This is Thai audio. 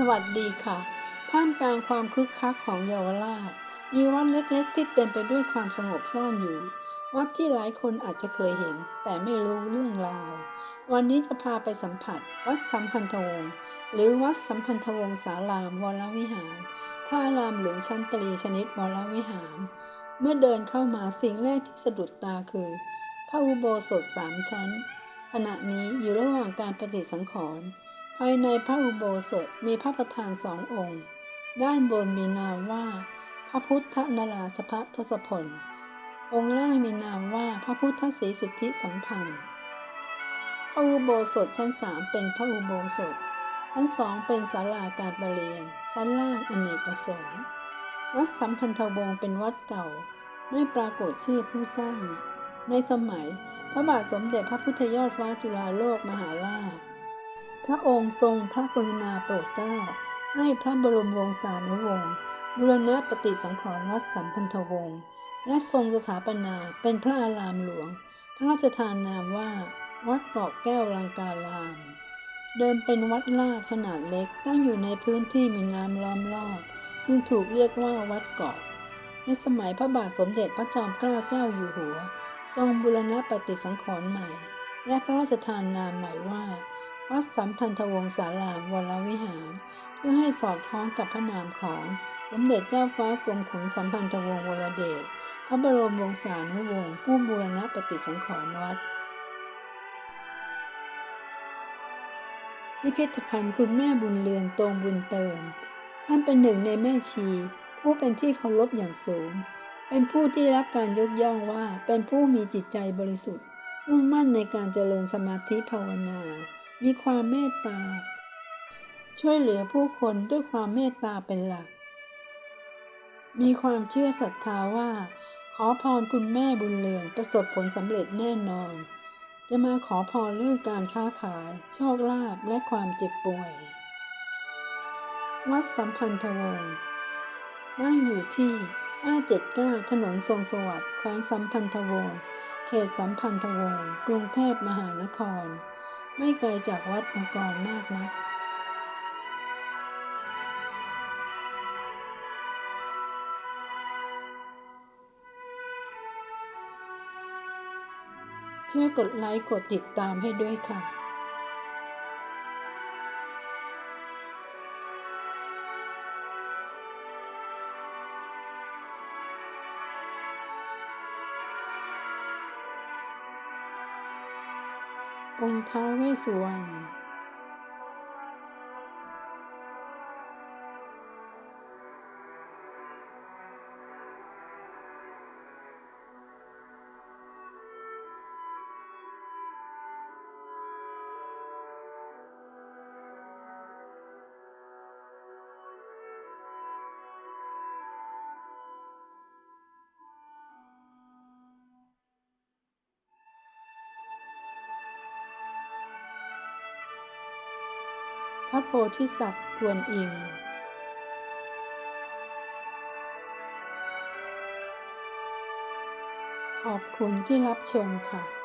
สวัสดีค่ะ ท่ามกลางความคึกคักของเยาวราช มีวัดเล็กๆ ที่เต็มไปด้วยความสงบซ่อนอยู่ วัดที่หลายคนอาจจะเคยเห็น แต่ไม่รู้เรื่องราว วันนี้จะพาไปสัมผัส วัดสัมพันธวงศ์หรือวัดสัมพันธวงศ์สารามวรวิหารพระอารามหลวงชั้นตรีชนิดวรวิหาร เมื่อเดินเข้ามาสิ่งแรกที่สะดุดตาคือ พระอุโบสถสามชั้น ขณะนี้อยู่ระหว่างการประดิษฐ์สังขรณ์ ภายในพระอุโบสถมีพระประธานสององค์ ด้านบนมีนามว่า พระพุทธนราสพะทศพล องค์ล่างมีนามว่าพระพุทธศรีสุทธิสัมพันธ์ พระอุโบสถชั้นสามเป็นพระอุโบสถ ชั้นสองเป็นศาลาการประเรียน ชั้นล่างอเนกประสงค์ วัดสัมพันธวงศ์เป็นวัดเก่า ไม่ปรากฏชื่อผู้สร้าง ในสมัยพระบาทสมเด็จพระพุทธยอดฟ้าจุฬาโลกมหาราช พระองค์ทรงพระกรุณาโปรดเกล้าให้พระบรมวงศานุวงศ์บูรณะปฏิสังขรณ์วัดสัมพันธวงศ์และทรงสถาปนาเป็นพระอารามหลวง พระราชทานนามว่า วัดเกาะแก้วลังการาม เดิมเป็นวัดลาดขนาดเล็กตั้งอยู่ในพื้นที่มีน้ำล้อมรอบจึงถูกเรียกว่าวัดเกาะ ในสมัยพระบาทสมเด็จพระจอมเกล้าเจ้าอยู่หัว ทรงบูรณะปฏิสังขรณ์ใหม่ และพระราชทานนามใหม่ว่า วัดสัมพันธวงศารามวรวิหาร เพื่อให้สอดคล้องกับพระนามของสมเด็จเจ้าฟ้ากรมขุนสัมพันธวงศ์วรเดชพระบรมวงศานุวงศ์ผู้บูรณะปฏิสังขรณ์วัด พิพิธภัณฑ์คุณแม่บุญเรือนตรงบุญเติม ท่านเป็นหนึ่งในแม่ชี ผู้เป็นที่เคารพอย่างสูง เป็นผู้ที่รับการยกย่องว่าเป็นผู้มีจิตใจบริสุทธิ์มุ่งมั่นในการเจริญสมาธิภาวนา มีความเมตตา ช่วยเหลือผู้คนด้วยความเมตตาเป็นหลัก มีความเชื่อศรัทธาว่า ขอพรคุณแม่บุญเรือนประสบผลสำเร็จแน่นอน จะมาขอพรเรื่องการค้าขาย โชคลาภและความเจ็บป่วย วัดสัมพันธวงศ์นั่งอยู่ที่ 579 ถนนทรงสวัสดิ์แขวงสัมพันธวงศ์เขตสัมพันธวงศ์กรุงเทพมหานคร ไม่ไกลจากวัดมาก่อนมากนะักช่วยกดไลค์กดติดตามให้ด้วยค่ะ องค์ท้าวเวสสุวรรณ พระโพธิสัตว์กวนอิมขอบคุณที่รับชมค่ะ